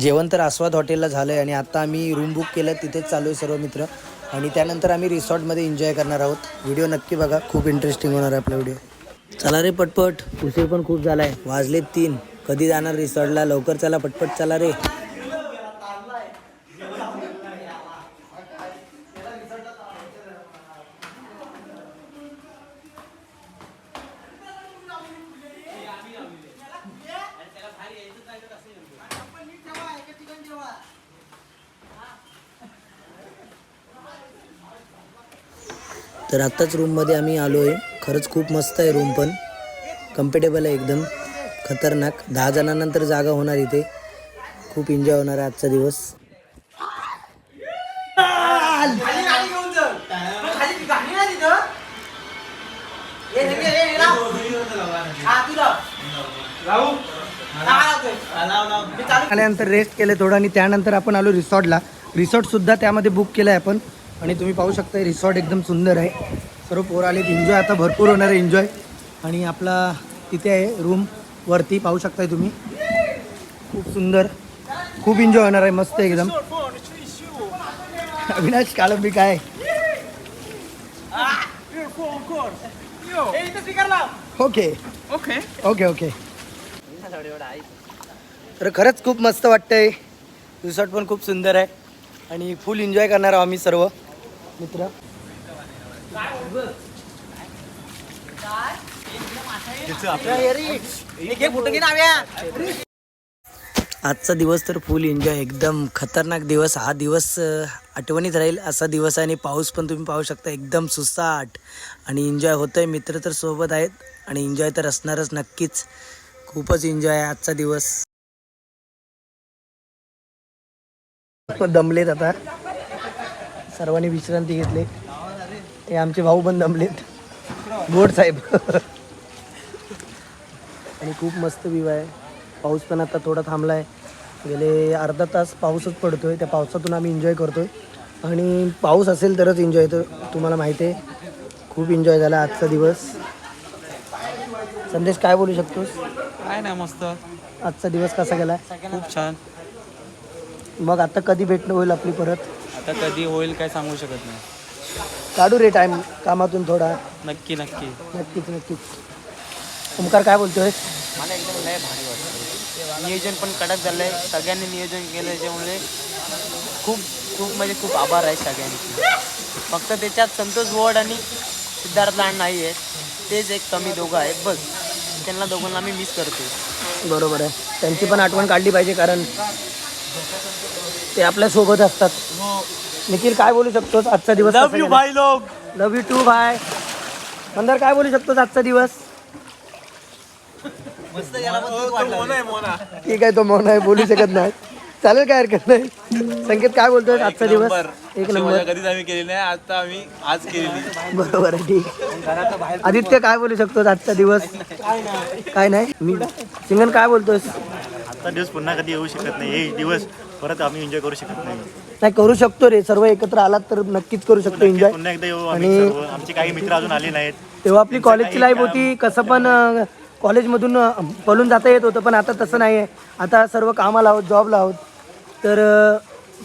जेवण तर आस्वाद हॉटेलला झालं आहे आणि आता आम्ही रूम बुक केलं तिथेच चालू आहे सर्व मित्र. आणि त्यानंतर आम्ही रिसॉर्टमध्ये एन्जॉय करणार आहोत. व्हिडिओ नक्की बघा खूप इंटरेस्टिंग होणार आहे आपला व्हिडिओ चला रे पटपट. उशीर पण खूप झाला आहे वाजले तीन. कधी जाणार रिसॉर्टला? लवकर चला पटपट चला रे. तर आत्ताच रूममध्ये आम्ही आलो आहे खरंच खूप मस्त आहे रूम पण. कम्फर्टेबल आहे एकदम. खतरनाक. दहा जणांनंतर जागा होणार इथे. खूप एन्जॉय होणार आहे आजचा दिवस. आल्यानंतर रेस्ट केले थोडं आणि त्यानंतर आपण आलो रिसॉर्टला. रिसॉर्टसुद्धा त्यामध्ये बुक केलं आहे आपण. आणि तुम्ही पाहू शकता रिसॉर्ट एकदम सुंदर आहे. सर्व पोर आलेत. एन्जॉय आता भरपूर होणार आहे एन्जॉय आणि आपला तिथे आहे रूम वरती पाहू शकताय तुम्ही. खूप सुंदर. खूप एन्जॉय होणार आहे मस्त एकदम. अविनाश काळंबी काय? ओके. Okay okay. ओके तर खरंच खूप मस्त वाटतंय. रिसॉर्ट पण खूप सुंदर आहे. आणि फुल एन्जॉय करणार आहोत आम्ही सर्व. मित्र. आजचा दिवस तर फुल एन्जॉय एकदम खतरनाक दिवस. हा दिवस आठवणीत राहील. असा दिवस आहे आणि पाऊस पण तुम्ही पाहू शकता एकदम सुसाट आणि एन्जॉय होतोय. मित्र तर सोबत आहेत आणि एन्जॉय तर असणारच नक्कीच. खूपच एन्जॉय आहे आजचा दिवस. दमलेत आता. सर्वांनी विश्रांती घेतली. हे आमचे भाऊ पण दमलेत. गोड साहेब. आणि खूप मस्त व्ह्यू आहे. पाऊस पण आता थोडा थांबला आहे गेले अर्धा तास पाऊसच पडतोय. त्या पावसातून आम्ही एन्जॉय करतोय. आणि पाऊस असेल तरच एन्जॉय येतो तुम्हाला माहिती आहे. खूप एन्जॉय झाला आजचा दिवस. संदेश काय बोलू शकतोस? काय नाही मस्त. आजचा दिवस कसा गेला खूप छान. मग आता कधी भेटणं होईल आपली परत? आता कधी होईल काय सांगू शकत नाही. काढू रे टाइम कामातून थोडा. नक्की नक्की. नक्कीच नक्कीच. ओमकार काय बोलतोय? मला एकदम लय भारी वाटतं नियोजन पण कडक झालंय. सगळ्यांनी नियोजन केलं त्याच्यामुळे खूप खूप म्हणजे खूप आभार आहे सगळ्यांचे. फक्त त्याच्यात संतोष वड आणि सिद्धार्थ लाड नाही आहेत. तेच एक कमी दोघं आहेत. बस त्यांना दोघांना मी मिस करतो बरोबर आहे. त्यांची पण आठवण काढली पाहिजे कारण ते आपल्यासोबत असतात. निखिल काय बोलू शकतोस आजचा दिवस लोक love you too bye Mandar काय बोलू शकतोस आजचा दिवस? ठीक आहे तो मौन आहे बोलू शकत नाही. चालेल काय हरकत नाही. संकेत काय बोलतोय आजचा दिवस? एक नंबर. कधीच आम्ही केली नाही आता आम्ही आज केलेली. बरोबर आहे ठीक आदित्य काय बोलू शकतोस आजचा दिवस? काय नाही. मी सिंगन काय बोलतोस? आजचा दिवस पुन्हा कधी येऊ शकत नाही. हे दिवस परत आम्ही एन्जॉय करू शकत नाही. नाही करू शकतो रे. सर्व एकत्र आलात तर नक्कीच करू शकतो एन्जॉय पुन्हा एकदा येऊ आम्ही आणि- सर्व. आमचे काही मित्र अजून आले नाहीत. तेव्हा आपली कॉलेजची लाईफ होती. कसं पण अं, कॉलेजमधून अं, पळून जाता येत होतं पण आता तसं नाही आहे आता सर्व कामाला आहोत जॉबला आहोत. तर अं,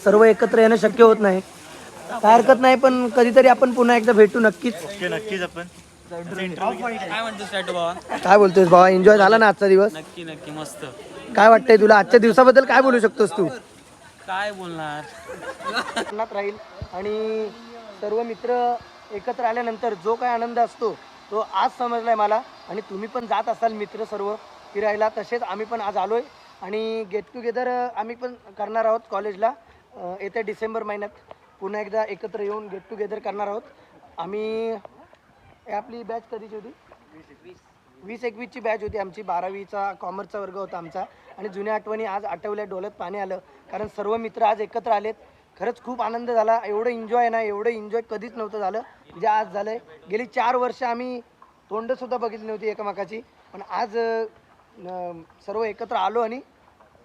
सर्व एकत्र येणं शक्य होत नाही. काय हरकत नाही पण कधीतरी आपण पुन्हा एकदा भेटू नक्कीच. ओके नक्कीच आपण. काय म्हणतो स्टॅटू बाबा काय बोलतोयस भावा? एन्जॉय झाला ना आजचा दिवस? नक्की नक्की. मस्त. काय वाटतंय तुला? आजच्या दिवसाबद्दल काय बोलू शकतोस तू? काय बोलणार? राहील आणि सर्व मित्र एकत्र आल्यानंतर जो काय आनंद असतो तो आज समजलाय मला. आणि तुम्ही पण जात असाल मित्र सर्व फिरायला तसेच आम्ही पण आज आलोय. आणि गेट टुगेदर आम्ही पण करणार आहोत कॉलेजला येत्या डिसेंबर महिन्यात पुन्हा एकदा एकत्र येऊन गेट टुगेदर करणार आहोत. आम्ही हे आपली बॅच कधीची होती? वीस एकवीसची बॅच होती आमची बारावीचा कॉमर्सचा वर्ग होता आमचा. आणि जुन्या आठवणी आज आठवल्या डोळ्यात पाणी आलं. कारण सर्व मित्र आज एकत्र आलेत. खरंच खूप आनंद झाला. एवढं एन्जॉय आहे ना एवढं एन्जॉय कधीच नव्हतं झालं. जे आज झालंय. गेली चार वर्ष आम्ही तोंडसुद्धा बघितली नव्हती एकमेकाची. पण आज सर्व एकत्र आलो आणि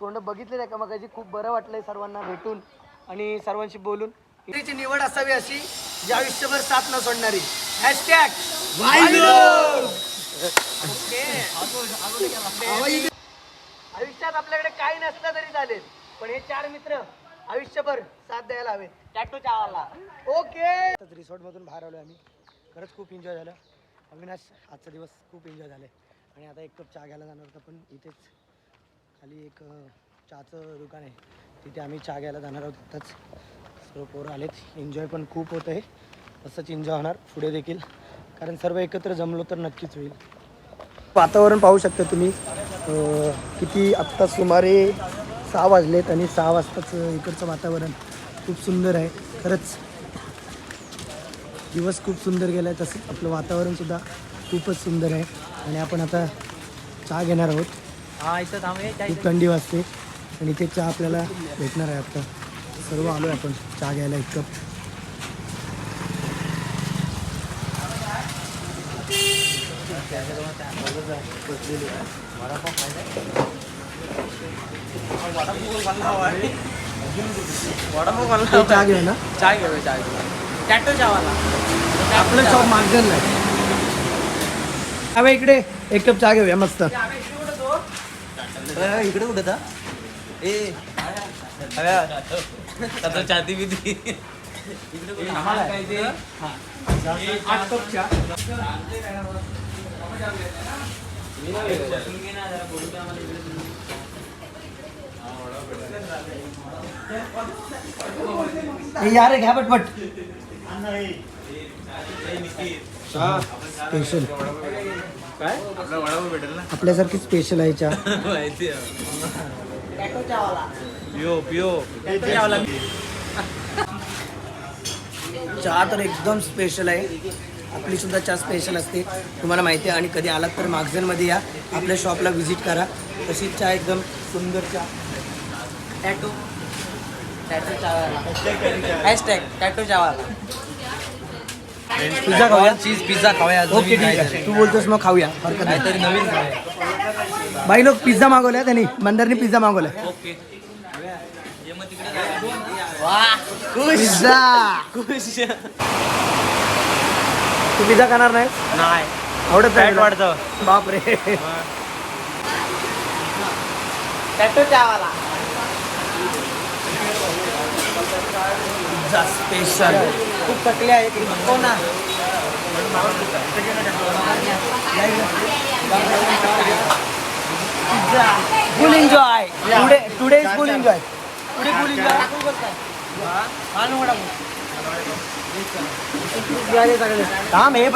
तोंड बघितले एकमेकाची. खूप बरं वाटलंय सर्वांना भेटून आणि सर्वांशी बोलून. निवड असावी अशी जी आयुष्यभर साथ न सोडणारी. हॅशटॅग आयुष्यात आपल्याकडे काही नसलं तरी चालेल. पण हे चार मित्र आयुष्यभर साथ द्यायला हवेत. टॅटू चावाला. ओके. रिसॉर्ट मधून बाहेर आलो आम्ही. खरंच खूप एन्जॉय झालं. अविनाश आजचा दिवस खूप एन्जॉय झाले आणि आता एक कप चहा घ्यायला जाणार होतं पण इथेच खाली एक चहाचं दुकान आहे. तिथे आम्ही चहा घ्यायला जाणार आहोत. आत्ताच सर्व पोरं आलेत. एन्जॉय पण खूप होत आहे तसंच एन्जॉय होणार. पुढे देखील कारण सर्व एकत्र जमलो तर नक्कीच होईल. वातावरण पाहू शकता तुम्ही. अं, किती आत्ता सुमारे सहा वाजलेत आणि सहा वाजताच इकडचं वातावरण खूप सुंदर आहे. खरंच दिवस खूप सुंदर गेला आहे तसंच आपलं वातावरणसुद्धा खूपच सुंदर आहे. आणि आपण आता चहा घेणार आहोत. हा इथं थांबे खूप थंडी वाजते. आणि इथे चहा आपल्याला भेटणार आहे आता. सर्व आलो आहे आपण चहा घ्यायला एक कप ते चहा घ्या ना चाय घेऊया चाय टॅटू चावाला आपलं शॉप मार्जनला आहे अबे इकडे एक कप चहा घेऊया मस्त इकडे कुठे था ए आता छाती बिती हे यार घ्या पटपट स्पेशल आपला वडापाव भेटेल ना आपल्यासारखी स्पेशल आहे चहा. माहिती पिओ पिओ चहा एकदम स्पेशल आहे. आपली सुद्धा चहा स्पेशल असते. तुम्हाला माहिती आहे आणि कधी आलात तर मागझनमध्ये या. आपल्या शॉपला व्हिजिट करा. तशीच चहा एकदम सुंदर चहा. Tattoo tattoo Chawala hashtag tattoo Chawala pizza खाऊया? चीज पिझ्झा खाऊया. ओके ठीक आहे. तू बोलतोस मग खाऊया. हरकत नाही. नवीन खाऊया. बाई लोक पिझ्झा मागवलाय त्यांनी. मंदारनी पिझ्झा मागवलाय. ओके पिझ्झा खुश. तू पिझ्झा खाणार नाही? नाही. आवडत नाही तुला? वाढतं. बापरे. टॅटू चावाला. पिझ्झा स्पेशल खूप थकले आहे हो ना. Full enjoy today today is full enjoy today full enjoy थांब हे